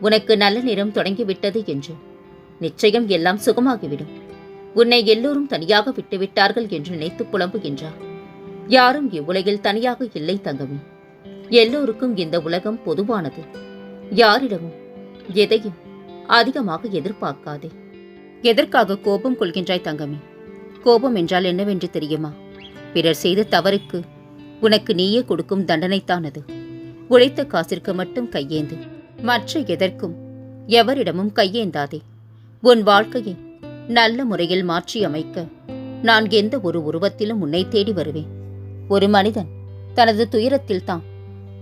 உனக்கு நல்ல நேரம் தொடங்கிவிட்டது என்று. நிச்சயம் எல்லாம் சுகமாகிவிடும். உன்னை எல்லோரும் தனியாக விட்டுவிட்டார்கள் என்று நினைத்து புலம்புகின்றார். யாரும் இவ்வுலகில் தனியாக இல்லை தங்கமே. எல்லோருக்கும் இந்த உலகம் பொதுவானது. யாரிடமும் எதையும் அதிகமாக எதிர்பார்க்காதே. எதற்காக கோபம் கொள்கின்றாய் தங்கமே? கோபம் என்றால் என்னவென்று தெரியுமா? பிறர் செய்த தவறுக்கு உனக்கு நீயே கொடுக்கும் தண்டனைத்தான் அது உழைத்த காசிற்கு மட்டும் கையேந்து மற்ற எதற்கும் எவரிடமும் கையேந்தாதே. உன் வாழ்க்கையை நல்ல முறையில் மாற்றி அமைக்க நான் எந்த ஒரு உருவத்திலும் உன்னை தேடி வருவேன். ஒரு மனிதன் தனது துயரத்தில் தான்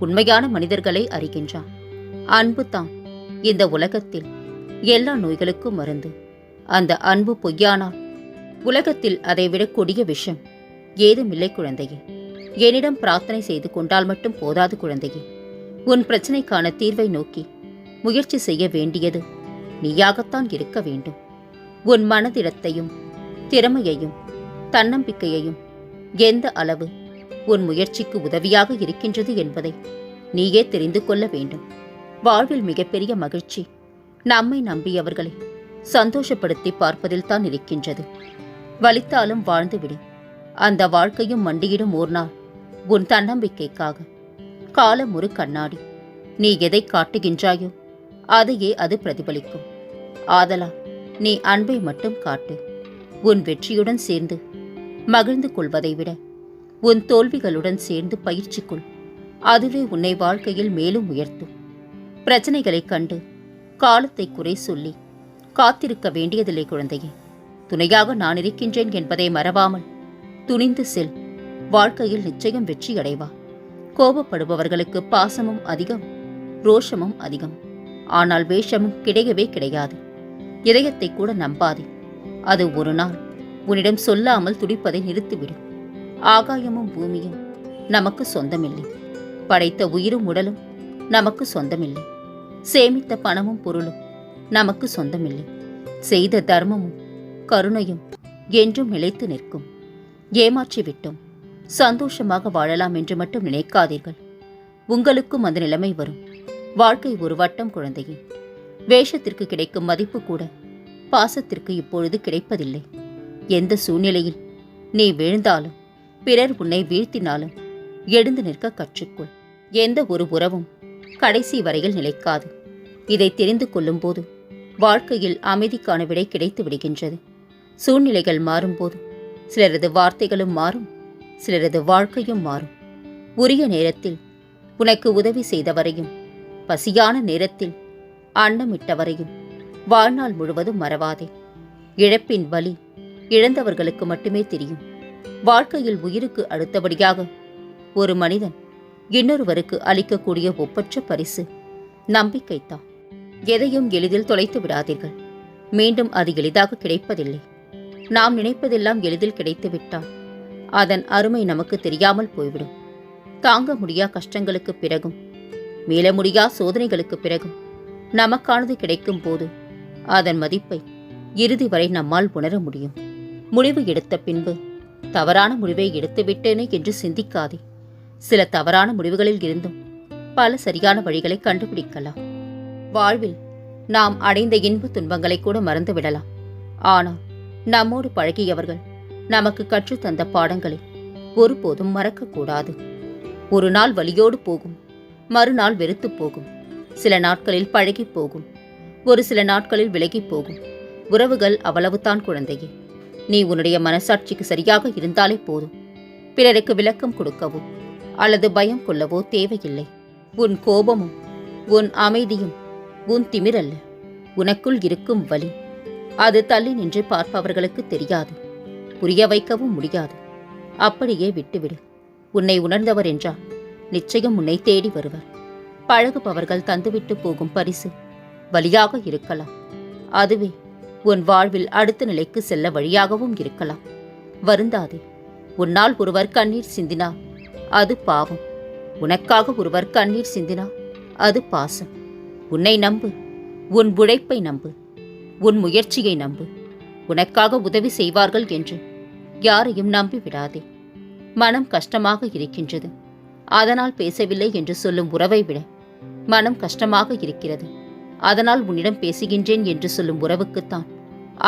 உண்மையான மனிதர்களை அறிகின்றான். அன்பு தான் இந்த உலகத்தில் எல்லா நோய்களுக்கும் மருந்து. அந்த அன்பு பொய்யானால் உலகத்தில் அதைவிட கொடிய விஷம். ஏதுமில்லை குழந்தையே. என்னிடம் பிரார்த்தனை செய்து கொண்டால் மட்டும் போதாது குழந்தையே. உன் பிரச்சனைக்கான தீர்வை நோக்கி முயற்சி செய்ய வேண்டியது நீயாகத்தான் இருக்க வேண்டும். உன் மனதிடத்தையும் திறமையையும் தன்னம்பிக்கையையும் எந்த அளவு உன் முயற்சிக்கு உதவியாக இருக்கின்றது என்பதை நீயே தெரிந்து கொள்ள வேண்டும். வாழ்வில் மிகப்பெரிய மகிழ்ச்சி நம்மை நம்பியவர்களை சந்தோஷப்படுத்தி பார்ப்பதில் தான் இருக்கின்றது. வலித்தாலும் வாழ்ந்துவிடு. அந்த வாழ்க்கையும் மண்டியிடும் ஓர் நாள் உன் தன்னம்பிக்கைக்காக காலம் ஒரு கண்ணாடி. நீ எதை காட்டுகின்றாயோ அதையே அது பிரதிபலிக்கும். ஆதலா நீ அன்பை மட்டும் காட்டு. உன் வெற்றியுடன் சேர்ந்து மகிழ்ந்து கொள்வதை விட உன் தோல்விகளுடன் சேர்ந்து பயிற்சி கொள் அதுவே உன்னை வாழ்க்கையில் மேலும் உயர்த்தும். பிரச்சனைகளைக் கண்டு காலத்தை குறை சொல்லி காத்திருக்க வேண்டியதில்லை குழந்தையே. துணையாக நான் இருக்கின்றேன் என்பதை மறவாமல் துணிந்து செல். வாழ்க்கையில் நிச்சயம் வெற்றி அடைவா கோபப்படுபவர்களுக்கு பாசமும் அதிகம் ரோஷமும் அதிகம். ஆனால் வேஷமும் கிடையவே கிடையாது. இதயத்தை கூட நம்பாதே. அது ஒரு நாள் உன்னிடம் சொல்லாமல் துடிப்பதை நிறுத்திவிடும். ஆகாயமும் பூமியும் நமக்கு சொந்தமில்லை. படைத்த உயிரும் உடலும் நமக்கு சொந்தமில்லை. சேமித்த பணமும் பொருளும் நமக்கு சொந்தமில்லை. செய்த தர்மமும் கருணையும் என்றும் நிலைத்து நிற்கும். ஏமாற்றிவிட்டோம். சந்தோஷமாக வாழலாம் என்று மட்டும் நினைக்காதீர்கள். உங்களுக்கும் அந்த நிலைமை வரும். வாழ்க்கை ஒரு வட்டம் குழந்தையே. வேஷத்திற்கு கிடைக்கும் மதிப்பு கூட பாசத்திற்கு இப்பொழுது கிடைப்பதில்லை. எந்த சூழ்நிலையில் நீ விழுந்தாலும் பிறர் உன்னை வீழ்த்தினாலும் எழுந்து நிற்க கற்றுக்கொள். எந்த ஒரு உறவும் கடைசி வரையில் நிலைக்காது. இதை தெரிந்து கொள்ளும்போது வாழ்க்கையில் அமைதிக்கான விடை கிடைத்து விடுகின்றது. சூழ்நிலைகள் மாறும்போது சிலரது வார்த்தைகளும் மாறும். சிலரது வாழ்க்கையும் மாறும். உரிய நேரத்தில் உனக்கு உதவி செய்தவரையும் பசியான நேரத்தில் அன்னமிட்டவரையும் வாழ்நாள் முழுவதும் மறவாதே. இழப்பின் வலி இழந்தவர்களுக்கு மட்டுமே தெரியும். வாழ்க்கையில் உயிருக்கு அடுத்தபடியாக ஒரு மனிதன் இன்னொருவருக்கு அளிக்கக்கூடிய ஒப்பற்ற பரிசு நம்பிக்கைத்தான் எதையும் எளிதில் தொலைத்து விடாதீர்கள். மீண்டும் அது எளிதாக கிடைப்பதில்லை. நாம் நினைப்பதெல்லாம் எளிதில் கிடைத்துவிட்டால் அதன் அருமை நமக்கு தெரியாமல் போய்விடும். தாங்க முடியா கஷ்டங்களுக்கு பிறகும் மீள முடியா சோதனைகளுக்கு பிறகும் நமக்கானது கிடைக்கும் போது அதன் மதிப்பை இறுதி வரை நம்மால் உணர முடியும். முடிவு எடுத்த பின்பு தவறான முடிவை எடுத்துவிட்டேனே என்று சிந்திக்காதே. சில தவறான முடிவுகளில் இருந்தும் பல சரியான வழிகளை கண்டுபிடிக்கலாம். வாழ்வில் நாம் அடைந்த இன்ப துன்பங்களை கூட மறந்துவிடலாம். ஆனால் நம்மோடு பழகியவர்கள் நமக்கு கற்றுத்தந்த பாடங்களை ஒருபோதும் மறக்கக்கூடாது. ஒரு நாள் வலியோடு போகும் மறுநாள் வெறுத்து போகும் சில நாட்களில் பழகி போகும் ஒரு சில நாட்களில் விலகி போகும். உறவுகள் அவ்வளவுதான் குழந்தையே. நீ உன்னுடைய மனசாட்சிக்கு சரியாக இருந்தாலே போதும். பிறருக்கு விளக்கம் கொடுக்கவோ அல்லது பயம் கொள்ளவோ தேவையில்லை. உன் கோபமும் உன் அமைதியும் உன் திமிரல்ல. உனக்குள் இருக்கும் வலி அது தள்ளி நின்று பார்ப்பவர்களுக்கு தெரியாது. புரிய வைக்கவும் முடியாது. அப்படியே விட்டுவிடு. உன்னை உணர்ந்தவர் என்றால் நிச்சயம் உன்னை தேடி வருவர். பழகுபவர்கள் தந்துவிட்டு போகும் பரிசு வழியாக இருக்கலாம். அதுவே உன் வாழ்வில் அடுத்த நிலைக்கு செல்ல வழியாகவும் இருக்கலாம். வருந்தாதே உன்னால் ஒருவர் கண்ணீர் சிந்தினார் அது பாவம். உனக்காக ஒருவர் கண்ணீர் சிந்தினார் அது பாசம். உன்னை நம்பு உன் உழைப்பை நம்பு உன் முயற்சியை நம்பு. உனக்காக உதவி செய்வார்கள் என்று யாரையும் நம்பி விடாதே மனம் கஷ்டமாக இருக்கின்றது. அதனால் பேசவில்லை என்று சொல்லும் உறவை விட மனம் கஷ்டமாக இருக்கிறது. அதனால் உன்னிடம் பேசுகின்றேன் என்று சொல்லும் உறவுக்குத்தான்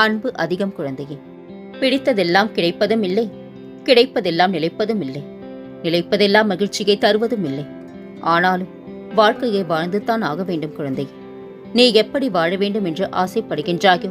அன்பு அதிகம் குழந்தையே. பிடித்ததெல்லாம் கிடைப்பதும் இல்லை கிடைப்பதெல்லாம் நிலைப்பதும் இல்லை. நிலைப்பதெல்லாம் மகிழ்ச்சியை தருவதும் இல்லை. ஆனாலும் வாழ்க்கையை வாழ்ந்துதான் ஆக வேண்டும் குழந்தை நீ எப்படி வாழ வேண்டும் என்று ஆசைப்படுகின்றாயோ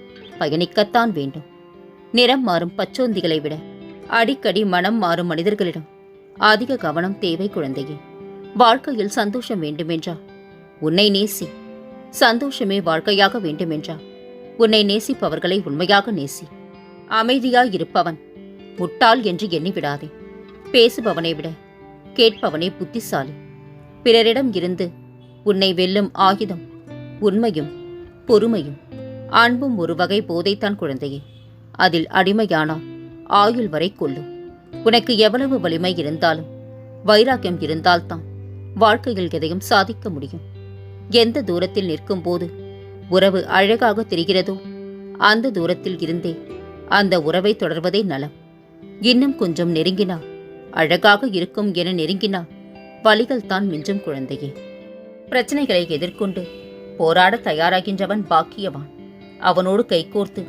பயணிக்கத்தான் வேண்டும். நிறம் மாறும் பச்சோந்திகளை விட அடிக்கடி மனம் மாறும் மனிதர்களிடம் அதிக கவனம் தேவை குழந்தையே. வாழ்க்கையில் சந்தோஷம் வேண்டுமென்றா? உன்னை நேசி. சந்தோஷமே வாழ்க்கையாக வேண்டுமென்றா? உன்னை நேசிப்பவர்களை உண்மையாக நேசி. அமைதியாய் இருப்பவன் முட்டாள் என்று எண்ணிவிடாதே. பேசுபவனை விட கேட்பவனே புத்திசாலி. பிறரிடம் இருந்து உன்னை வெல்லும் ஆயுதம் உண்மையும் பொறுமையும் அன்பும் ஒரு வகை போதைத்தான் குழந்தையே. அதில் அடிமையானால் ஆயுள் வரை கொள்ளும் உனக்கு எவ்வளவு வலிமை இருந்தாலும் வைராக்கியம் இருந்தால்தான் வாழ்க்கையில் எதையும் சாதிக்க முடியும். எந்த தூரத்தில் நிற்கும் போது உறவு அழகாக தெரிகிறதோ அந்த தூரத்தில் இருந்தே அந்த உறவை தொடர்வதே நலம். இன்னும் கொஞ்சம் நெருங்கினா அழகாக இருக்கும் என நெருங்கினா வலிகள் தான் மிஞ்சும் குழந்தையே. பிரச்சனைகளை எதிர்கொண்டு போராட தயாராகின்றவன் பாக்கியவான். அவனோடு கைகோர்த்து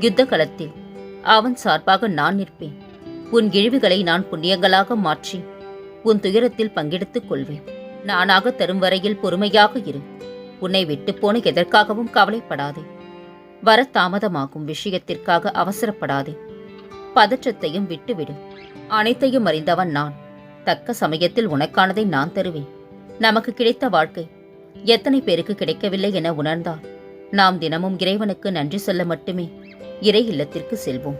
யுத்த களத்தில் அவன் சார்பாக நான் நிற்பேன். உன் இழிவுகளை நான் புண்ணியங்களாக மாற்றி உன் துயரத்தில் பங்கெடுத்துக் கொள்வேன். நானாக தரும் வரையில் பொறுமையாக இரு. உன்னை விட்டுப்போன எதற்காகவும் கவலைப்படாதே. வர தாமதமாகும் விஷயத்திற்காக அவசரப்படாதே. பதற்றத்தையும் விட்டுவிடு. அனைத்தையும் அறிந்தவன் நான். தக்க சமயத்தில் உனக்கானதை நான் தருவேன். நமக்கு கிடைத்த வாழ்க்கை எத்தனை பேருக்கு கிடைக்கவில்லை என உணர்ந்தான் நாம் தினமும் இறைவனுக்கு நன்றி சொல்ல மட்டுமே இறை இல்லத்திற்கு செல்வோம்.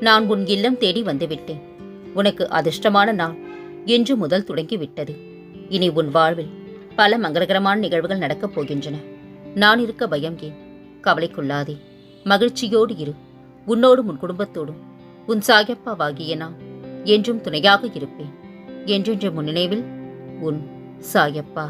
நான் உன் இல்லம் தேடி வந்துவிட்டேன். உனக்கு அதிர்ஷ்டமான நாள் இன்று முதல் தொடங்கிவிட்டது. இனி உன் வாழ்வில் பல மங்களகரமான நிகழ்வுகள் நடக்கப் போகின்றன. நான் இருக்க பயம் ஏன்? கவலைக்குள்ளாதே மகிழ்ச்சியோடு இரு. உன்னோடும் உன் குடும்பத்தோடும். உன் சாயப்பாவாகிய நான் என்றும் துணையாக இருப்பேன். என்றென்ற முன்னினைவில் உன் சாயப்பா.